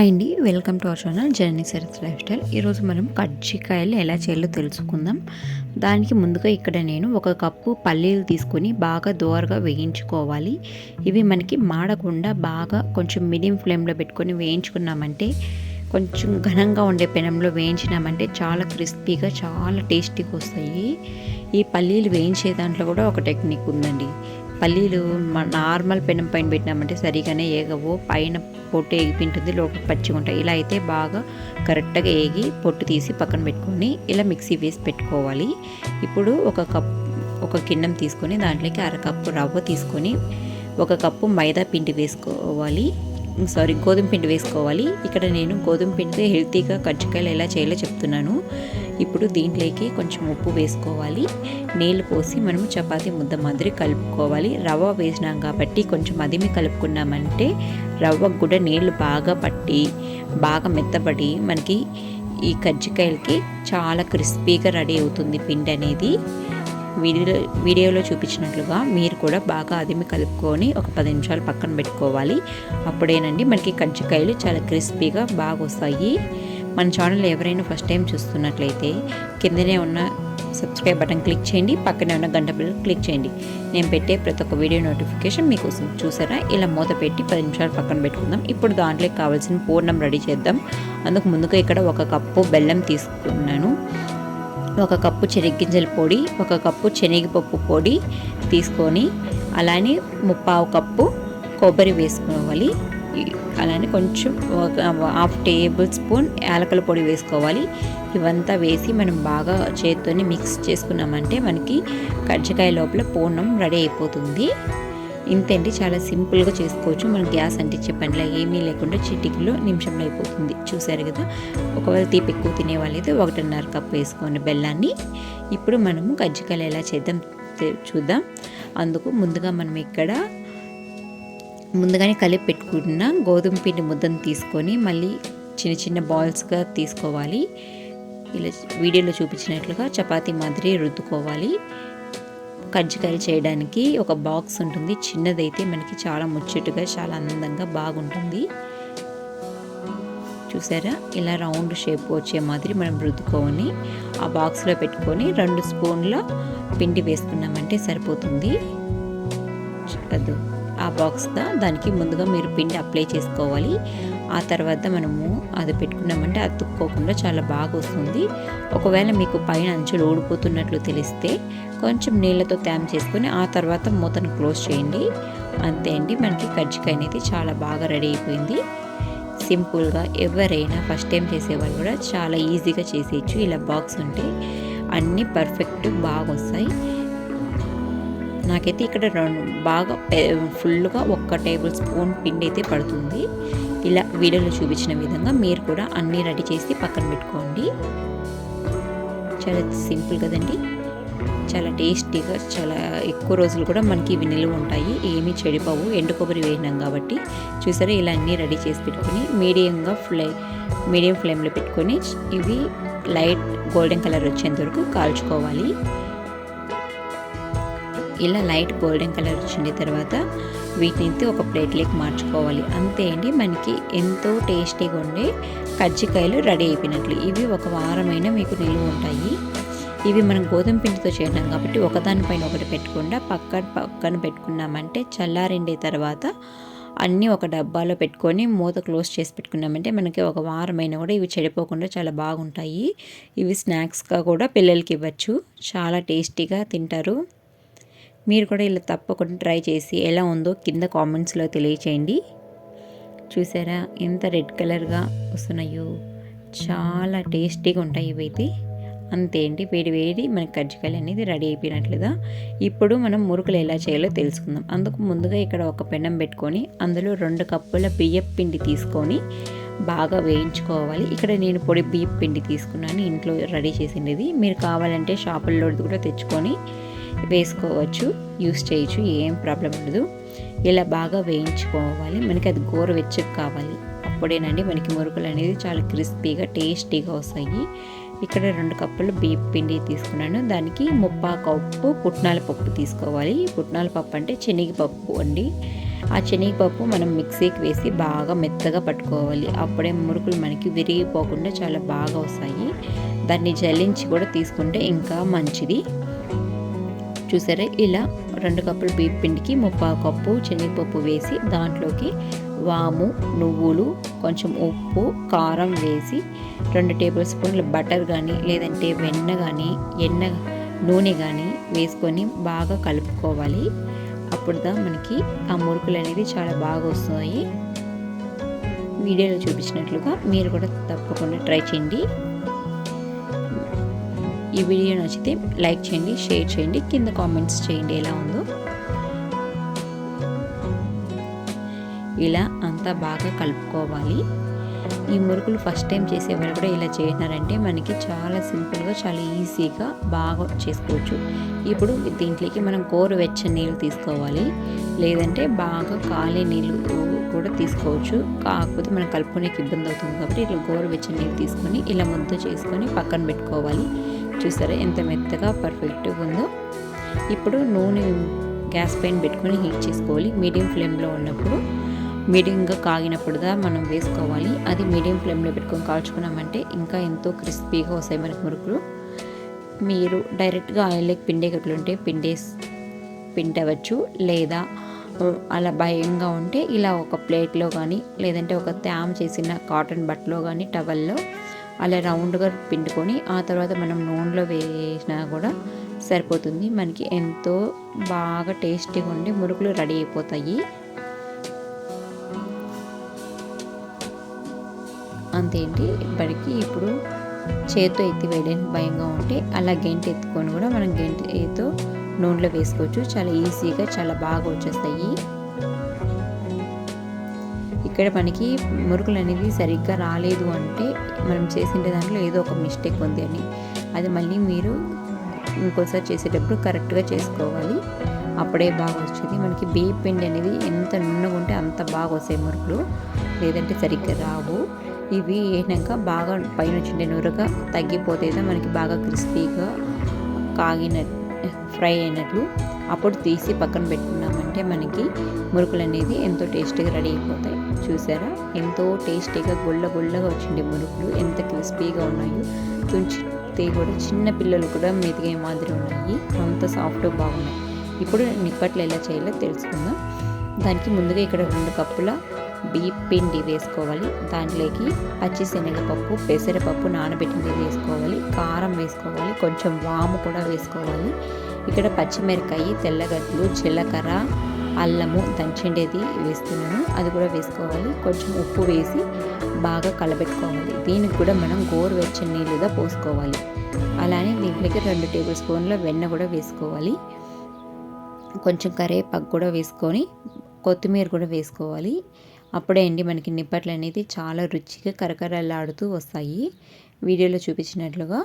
Hi అండి welcome to our channel journey Sarath life style. ఈరోజు మనం కజ్జికాయలు ఎలా చేయాలో తెలుసుకుందాం. దానికి ముందుగా ఇక్కడ నేను ఒక కప్పు పల్లీలు తీసుకొని బాగా దోరగా వేయించుకోవాలి. ఇవి మనకి మాడకుండా బాగా కొంచెం మీడియం ఫ్లేమ్లో పెట్టుకొని వేయించుకున్నామంటే కొంచెం ఘనంగా ఉండే పెనంలో వేయించినామంటే చాలా క్రిస్పీగా చాలా టేస్టీగా వస్తాయి. ఈ పల్లీలు వేయించే దాంట్లో కూడా ఒక టెక్నిక్ ఉందండి. పల్లీలు మ- నార్మల్ పెనం పైన పెట్టినామంటే సరిగానే ఏగవు. పైన పొట్టు ఏగిపింటుంది లోపల పచ్చిగా ఉంటాయి. ఇలా అయితే బాగా కరెక్ట్గా ఏగి పొట్టు తీసి పక్కన పెట్టుకొని ఇలా మిక్సీ వేసి పెట్టుకోవాలి. ఇప్పుడు ఒక కప్ ఒక గిన్నెం తీసుకొని దాంట్లోకి అరకప్పు రవ్వ తీసుకొని ఒక కప్పు మైదా పిండి వేసుకోవాలి. సారీ గోధుమ పిండి వేసుకోవాలి. ఇక్కడ నేను గోధుమ పిండితో హెల్తీగా కజ్జికాయలు ఎలా చేయాలో చెప్తున్నాను. ఇప్పుడు దీంట్లోకి కొంచెం ఉప్పు వేసుకోవాలి. నీళ్ళు పోసి మనం చపాతీ ముద్ద మాదిరి కలుపుకోవాలి. రవ్వ వేసినాం కాబట్టి కొంచెం అదిమి కలుపుకున్నామంటే రవ్వకు కూడా నీళ్ళు బాగా పట్టి బాగా మెత్తబడి మనకి ఈ కజ్జికాయలకి చాలా క్రిస్పీగా రెడీ అవుతుంది పిండి అనేది. వీడియో వీడియోలో చూపించినట్లుగా మీరు కూడా బాగా అదిమి కలుపుకొని ఒక పది నిమిషాలు పక్కన పెట్టుకోవాలి. అప్పుడేనండి మనకి కజ్జికాయలు చాలా క్రిస్పీగా బాగా వస్తాయి. మన ఛానల్ ఎవరైనా ఫస్ట్ టైం చూస్తున్నట్లయితే కిందనే ఉన్న సబ్స్క్రైబ్ బటన్ క్లిక్ చేయండి. పక్కనే ఉన్న గంట బిల్ క్లిక్ చేయండి. నేను పెట్టే ప్రతి ఒక్క వీడియో నోటిఫికేషన్ మీకోసం చూసారా? ఇలా మూత పెట్టి పది నిమిషాలు పక్కన పెట్టుకుందాం. ఇప్పుడు దాంట్లోకి కావాల్సిన పూర్ణం రెడీ చేద్దాం. అందుకు ముందుగా ఇక్కడ ఒక కప్పు బెల్లం తీసుకున్నాను. ఒక కప్పు చెనిగ్గింజల పొడి ఒక కప్పు శనగపప్పు పొడి తీసుకొని అలానే ముప్పావు కప్పు కొబ్బరి వేసుకోవాలి. అలానే కొంచెం ఒక హాఫ్ టేబుల్ స్పూన్ యాలకల పొడి వేసుకోవాలి. ఇవంతా వేసి మనం బాగా చేత్తోని మిక్స్ చేసుకున్నామంటే మనకి కజ్జికాయ లోపల పూర్ణం రెడీ అయిపోతుంది. ఇంతేంటి చాలా సింపుల్గా చేసుకోవచ్చు. మనం గ్యాస్ అంటించే పనిలా ఏమీ లేకుండా చిటికలో నిమిషంలో అయిపోతుంది. చూసారు కదా? ఒకవేళ తీపి ఎక్కువ తినేవాళ్ళైతే ఒకటిన్నర కప్పు వేసుకోండి బెల్లాన్ని ఇప్పుడు మనము కజ్జికాయలు ఎలా చేద్దాం చూద్దాం. అందుకు ముందుగా మనం ఇక్కడ ముందుగానే కలిపి పెట్టుకున్న గోధుమ పిండి ముద్దను తీసుకొని మళ్ళీ చిన్న చిన్న బాల్స్గా తీసుకోవాలి. ఇలా వీడియోలో చూపించినట్లుగా చపాతీ మాదిరి రుద్దుకోవాలి. కజ్జికాయలు చేయడానికి ఒక బాక్స్ ఉంటుంది. చిన్నదైతే మనకి చాలా ముచ్చటగా చాలా అందంగా బాగుంటుంది. చూసారా? ఇలా రౌండ్ షేప్ వచ్చే మాదిరి మనం రుద్దుకొని ఆ బాక్స్లో పెట్టుకొని రెండు స్పూన్ల పిండి వేసుకున్నామంటే సరిపోతుంది. అది ఆ బాక్స్గా దానికి ముందుగా మీరు పిండి అప్లై చేసుకోవాలి. ఆ తర్వాత మనము అది పెట్టుకున్నామంటే అతుక్కోకుండా చాలా బాగా వస్తుంది. ఒకవేళ మీకు పైన అంచులు ఊడిపోతున్నట్లు తెలిస్తే కొంచెం నీళ్ళతో తేమ చేసుకొని ఆ తర్వాత మూతను క్లోజ్ చేయండి. అంతే అండి మనకి కజ్జికాయ అనేది చాలా బాగా రెడీ అయిపోయింది. సింపుల్గా ఎవరైనా ఫస్ట్ టైం చేసేవాళ్ళు కూడా చాలా ఈజీగా చేసేయచ్చు. ఇలా బాక్స్ ఉంటే అన్నీ పర్ఫెక్ట్ బాగా వస్తాయి. నాకైతే ఇక్కడ రెండు బాగా ఫుల్గా ఒక్క టేబుల్ స్పూన్ పిండి అయితే పడుతుంది. ఇలా వీడియోలో చూపించిన విధంగా మీరు కూడా అన్నీ రెడీ చేసి పక్కన పెట్టుకోండి. చాలా సింపుల్ కదండి. చాలా టేస్టీగా చాలా ఎక్కువ రోజులు కూడా మనకి ఇవి నిలువ ఉంటాయి. ఏమీ చెడిపోవు. ఎండు కొబ్బరి వేయినాం కాబట్టి. చూసారా ఇలా అన్నీ రెడీ చేసి పెట్టుకొని మీడియంగా ఫ్లే మీడియం ఫ్లేమ్లో పెట్టుకొని ఇవి లైట్ గోల్డెన్ కలర్ వచ్చేంత వరకు కాల్చుకోవాలి. ఇలా లైట్ గోల్డెన్ కలర్ వచ్చిన తర్వాత వీటిని ఒక ప్లేట్లోకి మార్చుకోవాలి. అంతే అండి. మనకి ఎంతో టేస్టీగా ఉండే కజ్జికాయలు రెడీ అయిపోయినట్లు. ఇవి ఒక వారమైన మీకు నిలువ ఉంటాయి. ఇవి మనం గోధుమ పిండితో చేయడం కాబట్టి ఒకదానిపైన ఒకటి పెట్టకుండా పక్కన పక్కన పెట్టుకున్నామంటే చల్లారిండే తర్వాత అన్నీ ఒక డబ్బాలో పెట్టుకొని మూత క్లోజ్ చేసి పెట్టుకున్నామంటే మనకి ఒక వారమైనా కూడా ఇవి చెడిపోకుండా చాలా బాగుంటాయి. ఇవి స్నాక్స్గా కూడా పిల్లలకి ఇవ్వచ్చు. చాలా టేస్టీగా తింటారు. మీరు కూడా ఇలా తప్పకుండా ట్రై చేసి ఎలా ఉందో కింద కామెంట్స్లో తెలియచేయండి. చూసారా ఎంత రెడ్ కలర్గా వస్తున్నాయో. చాలా టేస్టీగా ఉంటాయి ఇవైతే. అంతే అండి వేడి వేడి మనకి కజ్జికాయలు అనేది రెడీ అయిపోయినట్లుగా. ఇప్పుడు మనం మురుకులు ఎలా చేయాలో తెలుసుకుందాం. అందుకు ముందుగా ఇక్కడ ఒక పెనం పెట్టుకొని అందులో రెండు కప్పుల బియ్యం పిండి తీసుకొని బాగా వేయించుకోవాలి. ఇక్కడ నేను పొడి బియ్యం పిండి తీసుకున్నాను. ఇంట్లో రెడీ చేసిండేది మీరు కావాలంటే షాపుల్లో కూడా తెచ్చుకొని వేసుకోవచ్చు యూస్ చేయొచ్చు ఏం ప్రాబ్లం ఉండదు. ఇలా బాగా వేయించుకోవాలి. మనకి అది గోరువెచ్చగా కావాలి. అప్పుడేనండి మనకి మురుకులు అనేది చాలా క్రిస్పీగా టేస్టీగా వస్తాయి. ఇక్కడ రెండు కప్పులు బియ్యం పిండి తీసుకున్నాను. దానికి ముప్పా కప్పు పుట్నాల పప్పు తీసుకోవాలి. పుట్నాల పప్పు అంటే శనగపప్పు అండి. ఆ శనగపప్పు మనం మిక్సీకి వేసి బాగా మెత్తగా పట్టుకోవాలి. అప్పుడే మురుకులు మనకి విరిగిపోకుండా చాలా బాగా వస్తాయి. దాన్ని జల్లించి కూడా తీసుకుంటే ఇంకా మంచిది. చూసారా? ఇలా రెండు కప్పులు బీప్ పిండికి ముప్పా కప్పు శనగపప్పు వేసి దాంట్లోకి వాము నువ్వులు కొంచెం ఉప్పు కారం వేసి రెండు టేబుల్ స్పూన్ల బటర్ కానీ లేదంటే వెన్న కానీ ఎన్న నూనె కానీ వేసుకొని బాగా కలుపుకోవాలి. అప్పుడుదా మనకి ఆ మురుకులు అనేది చాలా బాగా వస్తాయి. వీడియోలో చూపించినట్లుగా మీరు కూడా తప్పకుండా ట్రై చేయండి. ఈ వీడియో నచ్చితే లైక్ చేయండి షేర్ చేయండి కింద కామెంట్స్ చేయండి ఎలా ఉందో. ఇలా అంతా బాగా కలుపుకోవాలి. ఈ మురుకులు ఫస్ట్ టైం చేసేవాళ్ళు కూడా ఇలా చేసినారంటే మనకి చాలా సింపుల్గా చాలా ఈజీగా బాగా చేసుకోవచ్చు. ఇప్పుడు దీంట్లోకి మనం కోరు వెచ్చని నీళ్ళు తీసుకోవాలి. లేదంటే బాగా కాలే నీళ్ళు కూడా తీసుకోవచ్చు. కాకపోతే మనం కలుపుకునేకి ఇబ్బంది అవుతుంది కాబట్టి ఇట్లా గోరు వెచ్చని నీళ్ళు తీసుకొని ఇలా ముద్ద చేసుకొని పక్కన పెట్టుకోవాలి. చూసారా? ఎంత మెత్తగా పర్ఫెక్ట్గా ఉందో. ఇప్పుడు నూనె గ్యాస్ పైన పెట్టుకొని హీట్ చేసుకోవాలి. మీడియం ఫ్లేమ్లో ఉన్నప్పుడు మీడియంగా కాగినప్పుడుగా మనం వేసుకోవాలి. అది మీడియం ఫ్లేమ్లో పెట్టుకొని కాల్చుకున్నామంటే ఇంకా ఎంతో క్రిస్పీగా వస్తాయి మనకి మురుకులు. మీరు డైరెక్ట్గా ఆయిల్లోకి పిండేటట్లుంటే పిండేస్ పిండవచ్చు. లేదా అలా భయంగా ఉంటే ఇలా ఒక ప్లేట్లో కానీ లేదంటే ఒక త్యామ్ చేసిన కాటన్ బట్టలో కానీ టవల్లో అలా రౌండ్గా పిండుకొని ఆ తర్వాత మనం నూనెలో వేసినా కూడా సరిపోతుంది. మనకి ఎంతో బాగా టేస్టీగా ఉండి మురుకులు రెడీ అయిపోతాయి. అంతేంటి? ఇప్పటికి ఇప్పుడు చేతితో ఎత్తి వేయడానికి భయంగా ఉంటే అలా గెంటి ఎత్తుకొని కూడా మనం గెంటితో నూనెలో వేసుకోవచ్చు. చాలా ఈజీగా చాలా బాగా వచ్చేస్తాయి. ఇక్కడ మనకి మురుకులు అనేది సరిగ్గా రాలేదు అంటే మనం చేసిన దాంట్లో ఏదో ఒక మిస్టేక్ ఉంది అని. అది మళ్ళీ మీరు ఇంకోసారి చేసేటప్పుడు కరెక్ట్గా చేసుకోవాలి. అప్పుడే బాగా వచ్చేది మనకి బియ్య పిండి అనేది ఎంత నున్నగా ఉంటే అంత బాగా వస్తాయి మురుకులు. లేదంటే సరిగ్గా రావు. ఇవి వేసినాక బాగా పైన వచ్చిండే నురగా తగ్గిపోతే మనకి బాగా క్రిస్పీగా కాగిన ఫ్రై అయినట్లు అప్పుడు తీసి పక్కన పెట్టుకున్నామంటే మనకి మురుకులు అనేది ఎంతో టేస్టీగా రెడీ అయిపోతాయి. చూసారా? ఎంతో టేస్టీగా గుళ్ళ గుళ్ళగా వచ్చిండే మురుకులు ఎంత క్రిస్పీగా ఉన్నాయో. తుంచితే కూడా చిన్న పిల్లలు కూడా మెతిగే మాదిరి ఉన్నాయి. అంత సాఫ్ట్గా బాగున్నాయి. ఇప్పుడు నిప్పట్లు ఎలా చేయాలో తెలుసుకుందాం. దానికి ముందుగా ఇక్కడ రెండు కప్పుల బియ్య పిండి వేసుకోవాలి. దాంట్లోకి పచ్చిశనగపప్పు పెసరపప్పు నానబెట్టింది వేసుకోవాలి. కారం వేసుకోవాలి. కొంచెం వాము కూడా వేసుకోవాలి. ఇక్కడ పచ్చిమిరకాయ తెల్లగడ్డలు జీలకర్ర అల్లము దంచిండేది వేస్తున్నాను. అది కూడా వేసుకోవాలి. కొంచెం ఉప్పు వేసి బాగా కలబెట్టుకోవాలి. దీనికి కూడా మనం గోరువెచ్చని నీళ్ళుగా పోసుకోవాలి. అలానే దీంట్లోకి రెండు టేబుల్ స్పూన్ల వెన్న కూడా వేసుకోవాలి. కొంచెం కరేపాకు కూడా వేసుకొని కొత్తిమీర కూడా వేసుకోవాలి. అప్పుడే అండి మనకి నిప్పట్లు అనేది చాలా రుచిగా కరకరలాడుతూ వస్తాయి. వీడియోలో చూపించినట్లుగా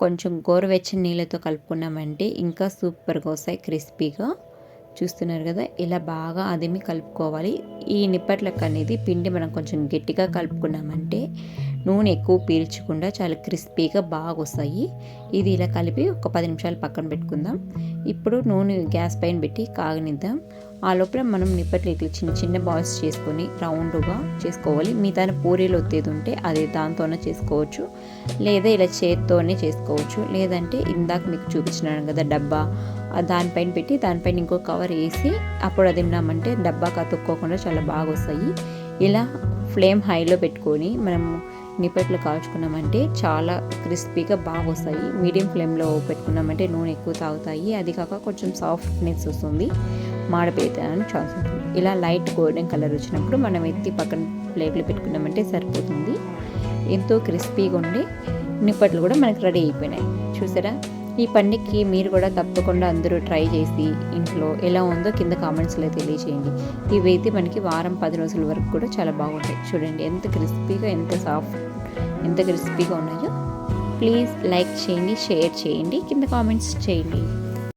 కొంచెం గోరువెచ్చని నీళ్ళతో కలుపుకున్నామంటే ఇంకా సూపర్గా వస్తాయి క్రిస్పీగా. చూస్తున్నారు కదా ఇలా బాగా అదిమి కలుపుకోవాలి. ఈ నిప్పట్లకు అనేది పిండి మనం కొంచెం గట్టిగా కలుపుకున్నామంటే నూనె ఎక్కువ పీల్చకుండా చాలా క్రిస్పీగా బాగా వస్తాయి ఇది ఇలా కలిపి ఒక పది నిమిషాలు పక్కన పెట్టుకుందాం. ఇప్పుడు నూనె గ్యాస్ పైన పెట్టి కాగనిద్దాం. ఆ లోపల మనం నిప్పట్లు ఇట్లా చిన్న చిన్న బాల్స్ చేసుకొని రౌండ్గా చేసుకోవాలి. మిగతా పూరీలు ఒత్తేది ఉంటే అది దాంతోనే చేసుకోవచ్చు. లేదా ఇలా చేత్తోనే చేసుకోవచ్చు. లేదంటే ఇందాక మీకు చూపించినాను కదా డబ్బా. దానిపైన పెట్టి దానిపైన ఇంకో కవర్ వేసి అప్పుడు అది తిన్నామంటే డబ్బా కతుక్కోకుండా చాలా బాగా వస్తాయి ఇలా ఫ్లేమ్ హైలో పెట్టుకొని మనం నిప్పట్లు కాల్చుకున్నామంటే చాలా క్రిస్పీగా బాగా వస్తాయి. మీడియం ఫ్లేమ్లో పెట్టుకున్నామంటే నూనె ఎక్కువ తాగుతాయి. అది కాక కొంచెం సాఫ్ట్నెస్ వస్తుంది. మాడిపోతాయని ఛాన్స్ ఉంటుంది. ఇలా లైట్ గోల్డెన్ కలర్ వచ్చినప్పుడు మనం ఎత్తి పక్కన ప్లేట్లు పెట్టుకున్నామంటే సరిపోతుంది. ఎంతో క్రిస్పీగా ఉండి నిప్పట్లు కూడా మనకు రెడీ అయిపోయినాయి. చూసారా? ఈ పండుగకి మీరు కూడా తప్పకుండా అందరూ ట్రై చేసి ఇంట్లో ఎలా ఉందో కింద కామెంట్స్లో తెలియచేయండి. ఇవైతే మనకి వారం పది రోజుల వరకు కూడా చాలా బాగుంటాయి. చూడండి ఎంత క్రిస్పీగా ఎంత సాఫ్ట్ ఎంత క్రిస్పీగా ఉన్నాయో. ప్లీజ్ లైక్ చేయండి షేర్ చేయండి కింద కామెంట్స్ చేయండి.